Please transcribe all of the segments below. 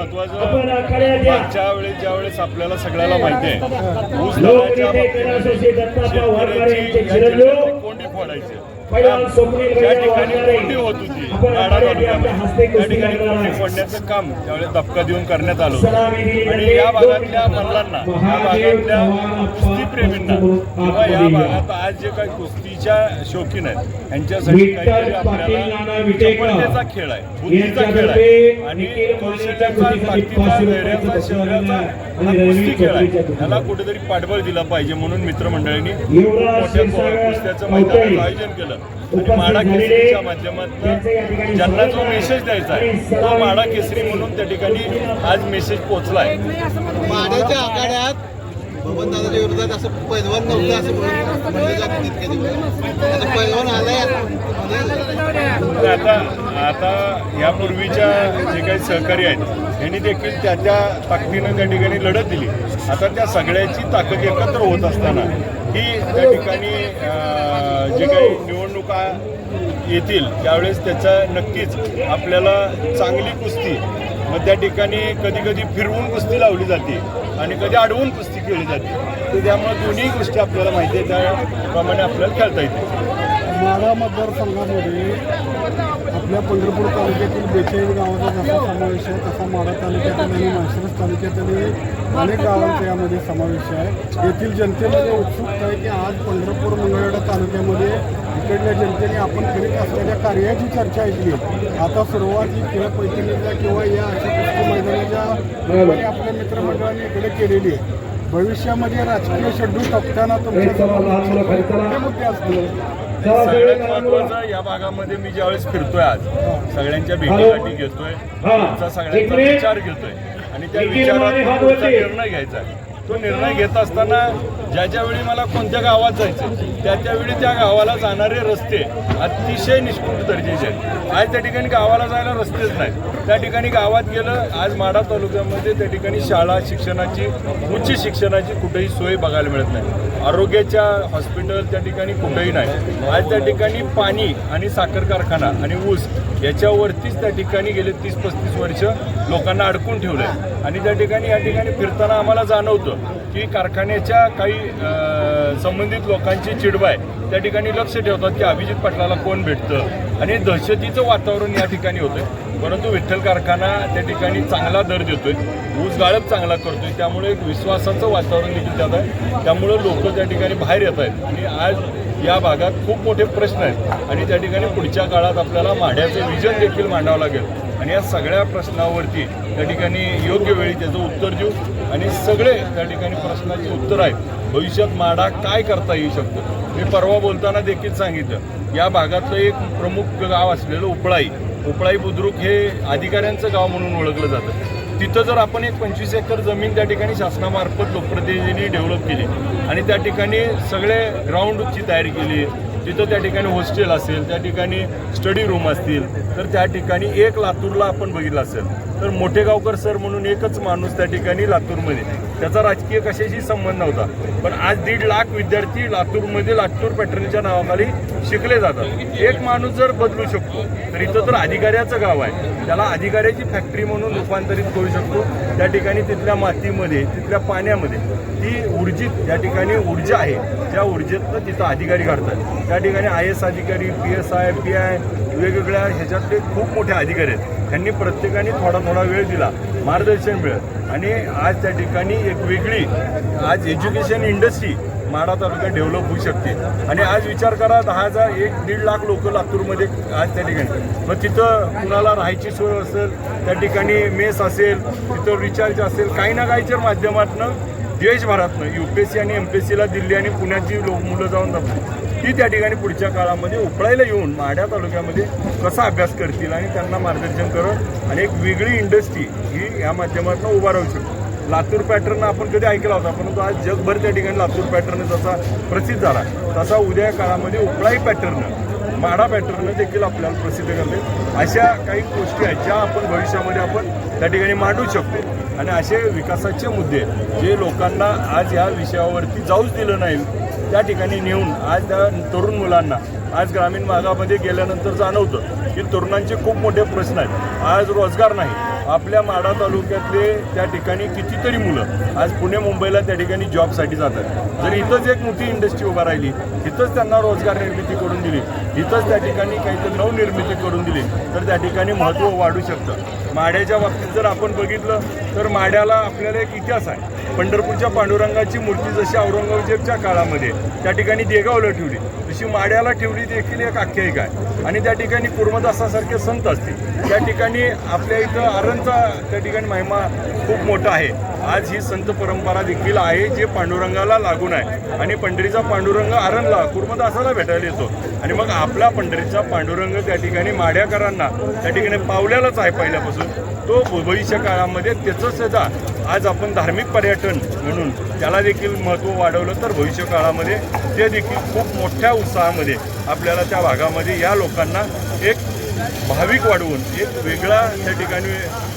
महत्वाचं आपण आखाड्यात या मागच्या वेळेस ज्या वेळेस आपल्याला सगळ्याला माहिती आहे ऊस दराच्या शेतकऱ्याची ज्या ठिकाणी कोंडी होत होती तालुक्यामध्ये त्या ठिकाणी कोंडी फोडण्याचं काम त्यावेळेस धपका देऊन करण्यात आलं आणि जाते. या भागातल्या. मल्लांना या भागातल्या कुस्तीप्रेमींना किंवा या. भागात आज जे काही कुस्तीच्या शौकीन आहेत यांच्यासाठी काहीतरी आपल्याला खेळ आहे बुद्धीचा खेळ आहे. आणि कुस्ती खेळ आहे. चौधरीच्या याला कुठेतरी पाठबळ दिला पाहिजे म्हणून मित्रमंडळींनी मोठ्या कुस्त्याचं मैदानाचं आयोजन केलं. आणि उपस्थित माडा केसरीच्या माध्यमातून ज्यांना जो आहे. मेसेज द्यायचा आहे तो माडा केसरी म्हणून त्या ठिकाणी आज मेसेज पोहोचलाय माड्याच्या आघाड्यात बबनदादाच्या विरोधात असं पैलवान नव्हतं असं म्हणलं जातं दिवस पैलवान आलाय आता आता यापूर्वीच्या जे काही सहकारी आहेत यांनी देखील त्या त्या ताकदीनं त्या ठिकाणी लढत दिली. आता त्या सगळ्याची ताकद एकत्र होत असताना ही त्या ठिकाणी जे काही निवडणुका येतील त्यावेळेस त्याचा नक्कीच आपल्याला चांगली कुस्ती मग त्या ठिकाणी कधी कधी फिरवून कुस्ती लावली जाते आणि कधी अडवून कुस्ती केली जाते. तर त्यामुळे दोन्ही गोष्टी आपल्याला माहिती आहे त्याप्रमाणे आपल्याला खेळता येते माढा मतदारसंघामध्ये आपल्या पंढरपूर तालुक्यातील बेचाळीस गावाचा जसा समावेश आहे तसा माढा तालुक्यातील आणि माळशिरस तालुक्यातील अनेक गावांचा यामध्ये समावेश आहे. येथील जनतेमध्ये उत्सुकता आहे की आज पंढरपूर मंगळवेढा तालुक्यामध्ये इकडल्या जनतेने आपण करीत असलेल्या कार्याची चर्चा ऐकली आता सुरुवात ही खेळ पैठणीच्या किंवा या अशा कुस्ती मैदानाच्या आपल्या मित्रमंडळांनी इकडे केलेली आहे. भविष्यामध्ये राजकीय शेड्यूल टाकताना तुमच्या मुद्दे असतील सगळ्यात. महत्वाचं या भागामध्ये मी ज्यावेळेस फिरतोय आज सगळ्यांच्या भेटीगाठी घेतोय हा. त्यांचा सगळ्यांचा. विचार घेतोय आणि त्या विचारात. निर्णय घ्यायचा आहे तो निर्णय घेत असताना ज्या ज्यावेळी मला कोणत्या गावात जायचं त्या त्यावेळी त्या गावाला जाणारे रस्ते अतिशय निष्ठुर दर्जेचे आहेत. आज त्या ठिकाणी गावाला जायला रस्तेच नाहीत. त्या ठिकाणी गावात गेलं आज माढा तालुक्यामध्ये त्या ठिकाणी शाळा शिक्षणाची उच्च शिक्षणाची कुठेही सोय बघायला मिळत नाही. आरोग्याच्या हॉस्पिटल त्या ठिकाणी कुठेही नाही. आज त्या ठिकाणी पाणी आणि साखर कारखाना आणि ऊस याच्यावरतीच त्या ठिकाणी गेले तीस पस्तीस वर्ष लोकांना अडकून ठेवलं आहे आणि त्या ठिकाणी या ठिकाणी फिरताना आम्हाला जाणवतं की कारखान्याच्या काही संबंधित लोकांची चिडवाय त्या ठिकाणी लक्ष ठेवतात की अभिजित पाटलाला कोण भेटतं? आणि दहशतीचं वातावरण या ठिकाणी होतं परंतु विठ्ठल कारखाना त्या ठिकाणी चांगला दर देतोय. ऊस गाळप चांगला करतोय. त्यामुळे एक विश्वासाचं वातावरण देखील त्यात आहे. त्यामुळं लोक त्या ठिकाणी बाहेर येत आहेत. आणि आज या भागात खूप मोठे प्रश्न आहेत. आणि त्या ठिकाणी पुढच्या काळात आपल्याला माढ्याचं विजन देखील मांडावं लागेल. आणि या सगळ्या प्रश्नावरती त्या ठिकाणी योग्य वेळी त्याचं उत्तर देऊ. आणि सगळे त्या ठिकाणी प्रश्नाची उत्तर आहेत. भविष्यात माडा काय करता येऊ शकतो? मी परवा बोलताना देखील सांगितलं. या भागातलं एक प्रमुख गाव असलेलं उपळाई उपळाई बुद्रुक हे अधिकाऱ्यांचं गाव म्हणून ओळखलं जातं. तिथं जर आपण एक पंचवीस एकर जमीन त्या ठिकाणी शासनामार्फत लोकप्रतिनिधींनी डेव्हलप केली आणि त्या ठिकाणी सगळे ग्राउंडची तयारी केली तिथं त्या ठिकाणी हॉस्टेल असेल त्या ठिकाणी स्टडी रूम असतील तर त्या ठिकाणी एक लातूरला आपण बघितलं असेल. तर मोठे गावकर सर म्हणून एकच माणूस त्या ठिकाणी लातूरमध्ये. त्याचा राजकीय कशाशी संबंध नव्हता. पण आज दीड लाख विद्यार्थी लातूरमध्ये लातूर पॅटर्नच्या नावाखाली शिकले जातात. एक माणूस जर बदलू शकतो तर इथं तर अधिकाऱ्याचं गाव आहे. त्याला अधिकाऱ्याची फॅक्टरी म्हणून रूपांतरित करू शकतो. त्या ठिकाणी तिथल्या मातीमध्ये तिथल्या पाण्यामध्ये ती ऊर्जित ज्या ठिकाणी ऊर्जा आहे. त्या ऊर्जेतनं तिथं अधिकारी काढतात त्या ठिकाणी आय एस अधिकारी P S I P I वेगवेगळ्या ह्याच्यातले खूप मोठे अधिकारी आहेत. त्यांनी प्रत्येकाने थोडा थोडा वेळ दिला मार्गदर्शन मिळत आणि आज त्या ठिकाणी एक वेगळी आज education industry Madha taluka develop होऊ शकते. आणि आज विचार करा दहा हजार एक दीड लाख लोक लातूरमध्ये आज त्या ठिकाणी. मग तिथं कुणाला राहायची सोय असेल त्या ठिकाणी मेस असेल तिथं रिचार्ज असेल काही ना काहीच्या माध्यमातून देशभरातनं यू पी एस सी आणि एम पी एस सीला दिल्ली आणि पुण्याची लोक मुलं जाऊन जमली ती त्या ठिकाणी पुढच्या काळामध्ये उपळायला येऊन माढ्या तालुक्यामध्ये कसा अभ्यास करतील आणि त्यांना मार्गदर्शन करत आणि एक वेगळी इंडस्ट्री ही या माध्यमातून उभा राहू शकते लातूर पॅटर्न आपण कधी ऐकला होता परंतु आज जगभर त्या ठिकाणी लातूर पॅटर्न जसा प्रसिद्ध झाला तसा उद्या काळामध्ये उपळाई पॅटर्न माडा पॅटर्न देखील आपल्याला प्रसिद्ध करते. अशा काही गोष्टी आहेत ज्या आपण भविष्यामध्ये आपण त्या ठिकाणी मांडू शकतो. आणि असे विकासाचे मुद्दे जे लोकांना आज या विषयावरती जाऊच दिलं नाही त्या ठिकाणी नेऊन आज त्या तरुण मुलांना आज ग्रामीण भागामध्ये गेल्यानंतर जाणवतं की तरुणांचे खूप मोठे प्रश्न आहेत. आज रोजगार नाही आपल्या माडा तालुक्यातले त्या ठिकाणी कितीतरी मुलं आज पुणे मुंबईला त्या ठिकाणी जॉबसाठी जातात. जर इथंच एक मोठी इंडस्ट्री उभा राहिली इथंच त्यांना रोजगार निर्मिती करून दिली इथंच त्या ठिकाणी काहीतरी नवनिर्मिती करून दिली. तर त्या ठिकाणी महत्त्व वाढू शकतं. माड्याच्या बाबतीत जर आपण बघितलं तर माड्याला आपल्याला एक इतिहास आहे. पंढरपूरच्या पांडुरंगाची मूर्ती जशी औरंगजेबच्या काळामध्ये त्या ठिकाणी देगावला ठेवली तशी माड्याला ठेवली देखील एक आख्यायिका आहे. आणि त्या ठिकाणी कुर्मदासासारखे संत असतील. त्या ठिकाणी आपल्या इथं आरणचा त्या ठिकाणी महिमा खूप मोठा आहे. आज ही संत परंपरा देखील आहे जे पांडुरंगाला लागून आहे. आणि पंढरीचा पांडुरंग आरणला कुर्मदासाला भेटायला येतो. आणि मग आपला पंढरीचा पांडुरंग त्या ठिकाणी माड्याकरांना त्या ठिकाणी पावल्यालाच आहे पहिल्यापासून. तो भविष्य काळामध्ये त्याचं सुद्धा आज आपण धार्मिक पर्यटन म्हणून त्याला देखील महत्त्व वाढवलं तर भविष्य काळामध्ये ते देखील खूप मोठ्या उत्साहामध्ये आपल्याला त्या भागामध्ये या लोकांना एक भाविक वाढवून एक वेगळा त्या ठिकाणी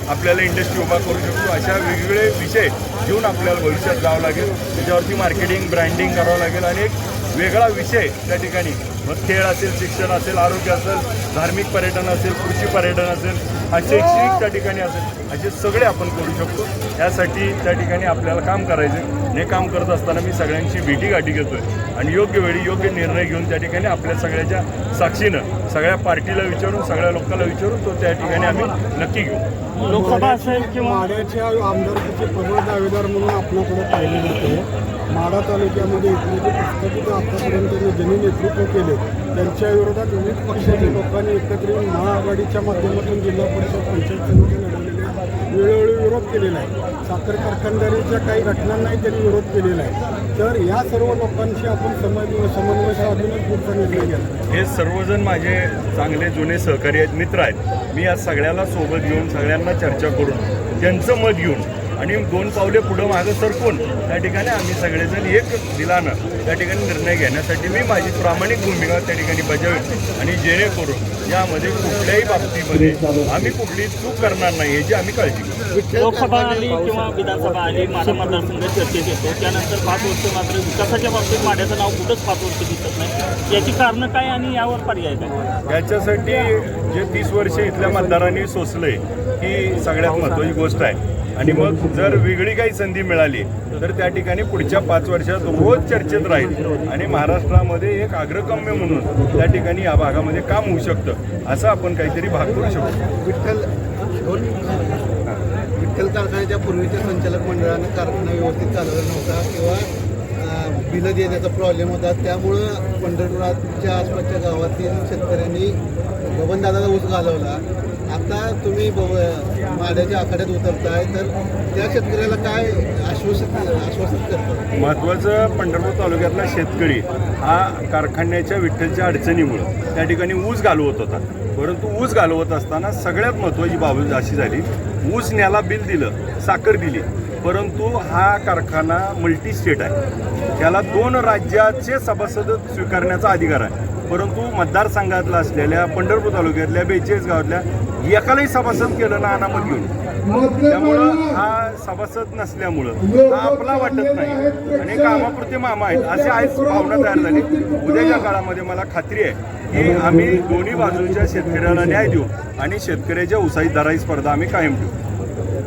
आपल्याला इंडस्ट्री उभा करू शकतो. अशा वेगवेगळे विषय घेऊन आपल्याला भविष्यात जावं लागेल. त्याच्यावरती मार्केटिंग ब्रँडिंग करावं लागेल आणि एक वेगळा विषय त्या ठिकाणी. मग खेळ असेल शिक्षण असेल आरोग्य असेल धार्मिक पर्यटन असेल कृषी पर्यटन असेल शैक्षणिक त्या ठिकाणी असेल असे सगळे आपण करू शकतो. यासाठी त्या ठिकाणी आपल्याला काम करायचं हे काम करत असताना मी सगळ्यांची भेटी गाठी घेतोय. आणि योग्य वेळी योग्य निर्णय घेऊन त्या ठिकाणी आपल्या सगळ्याच्या साक्षीनं सगळ्या पार्टीला विचारून सगळ्या लोकांना विचारून तो त्या ठिकाणी आम्ही नक्की घेऊ. लोकसभा असेल किंवा माड्याच्या आमदारकीचे प्रबळ दावेदार म्हणून आपल्याकडे पाहिले जाते. माडा तालुक्यामध्ये इथले जे पुस्तकित आतापर्यंत जे ज्यांनी नेतृत्व केले त्यांच्या विरोधात विविध पक्षाच्या लोकांनी एकत्र येऊन महाआघाडीच्या माध्यमातून जिल्हा परिषद पंचायत समिती लढवलेल्या वेळोवेळी विरोध केलेला आहे. साखर कारखानदारीच्या काही घटनांनाही त्यांनी विरोध केलेला आहे. तर या सर्व लोकांशी आपण समन्वय समन्वय साधूनच पुढचा निर्णय घ्यायचा हे सर्वजण माझे चांगले जुने सहकारी आहेत मित्र आहेत. मी आज सगळ्याला सोबत घेऊन सगळ्यांना चर्चा करून त्यांचं मत घेऊन आणि दोन पावले पुढं मागं सरकून त्या ठिकाणी आम्ही सगळेजण एक दिलानं. त्या ठिकाणी निर्णय घेण्यासाठी मी माझी प्रामाणिक भूमिका त्या ठिकाणी बजावेन. आणि जेणेकरून यामध्ये कुठल्याही बाबतीमध्ये आम्ही कुठली चूक करणार नाही याची आम्ही काळजी घेऊ. लोकसभा आली किंवा विधानसभा आली माझा मतदारसंघ चर्चेत येतो. त्यानंतर पाच वर्ष मात्र विकासाच्या बाबतीत माझ्याचं नाव कुठंच पाच वर्ष दिसत नाही. याची कारणं काय आणि यावर पर्याय काय? याच्यासाठी जे तीस वर्ष इथल्या मतदारांनी सोसलंय ही सगळ्यात महत्त्वाची गोष्ट आहे. आणि मग जर वेगळी काही संधी मिळाली तर त्या ठिकाणी पुढच्या पाच वर्षात रोज चर्चेत राहील. आणि महाराष्ट्रामध्ये एक अग्रगम्य म्हणून त्या ठिकाणी या भागामध्ये काम होऊ शकतं असं आपण काहीतरी भाग करू शकतो. विठ्ठल विठ्ठल कारखान्याच्या पूर्वीच्या संचालक मंडळानं कारखाना व्यवस्थित चालवला नव्हता किंवा बिलं देण्याचा प्रॉब्लेम होता त्यामुळं पंढरपुराच्या आसपासच्या गावातील शेतकऱ्यांनी बबनदादाला ऊस घालवला. आता तुम्ही बब माड्याच्या आखाड्यात उतरताय तर त्या शेतकऱ्याला काय आश्वासित आश्वासित करतात महत्त्वाचं पंढरपूर तालुक्यातला शेतकरी हा कारखान्याच्या विठ्ठलच्या अडचणीमुळं त्या ठिकाणी ऊस घालवत होता. परंतु ऊस घालवत असताना सगळ्यात महत्त्वाची बाब अशी झाली ऊस न्याला बिल दिलं साखर दिली. परंतु हा कारखाना मल्टी स्टेट आहे. त्याला दोन राज्याचे सभासद स्वीकारण्याचा अधिकार आहे. परंतु मतदारसंघातला असलेल्या पंढरपूर तालुक्यातल्या बेचाळीस गावातल्या एकालाही सभासद केलं ना अनामत घेऊन. त्यामुळं हा सभासद नसल्यामुळं हा आपला वाटत नाही. आणि कामापुरते मामा आहेत असे आज भावना तयार झाली. उद्याच्या काळामध्ये मला खात्री आहे की आम्ही दोन्ही बाजूच्या शेतकऱ्याला न्याय देऊ आणि शेतकऱ्याच्या उसाई दराई स्पर्धा आम्ही कायम ठेवू.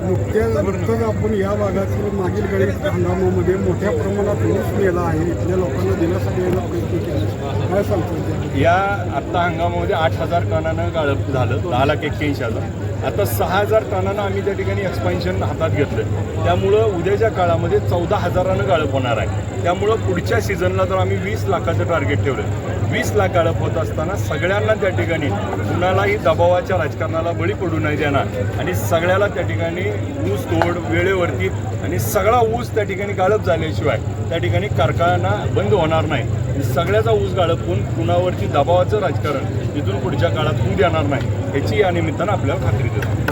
नुकत्याच नुकतंच आपण या भागातील मागील गणित हंगामामध्ये मोठ्या प्रमाणात ऊस नेला आहे. इथल्या लोकांना दिलासा द्यायला प्रयत्न केला. काय सांगतो या आत्ता हंगामामध्ये आठ हजार टनानं गाळप झालं. दहा लाख एक्क्याऐंशी हजार. आता सहा हजार टनानं आम्ही त्या ठिकाणी एक्सपान्शन हातात घेतलं त्यामुळं उद्याच्या काळामध्ये चौदा हजारानं गाळप होणार आहे. त्यामुळं पुढच्या सीझनला तर आम्ही वीस लाखाचं टार्गेट ठेवलं वीस लाख गाळप होत असताना सगळ्यांना त्या ठिकाणी कुणालाही दबावाच्या राजकारणाला बळी पडू नाही देणार. आणि सगळ्याला त्या ठिकाणी ऊस तोड वेळेवरती आणि सगळा ऊस त्या ठिकाणी गाळप झाल्याशिवाय त्या ठिकाणी कारखाना बंद होणार नाही. सगळ्याचा ऊस गाळप होऊन कुणावरची दबावाचं राजकारण इथून पुढच्या काळात होऊ देणार नाही याची या निमित्तानं आपल्याला खात्री देतो.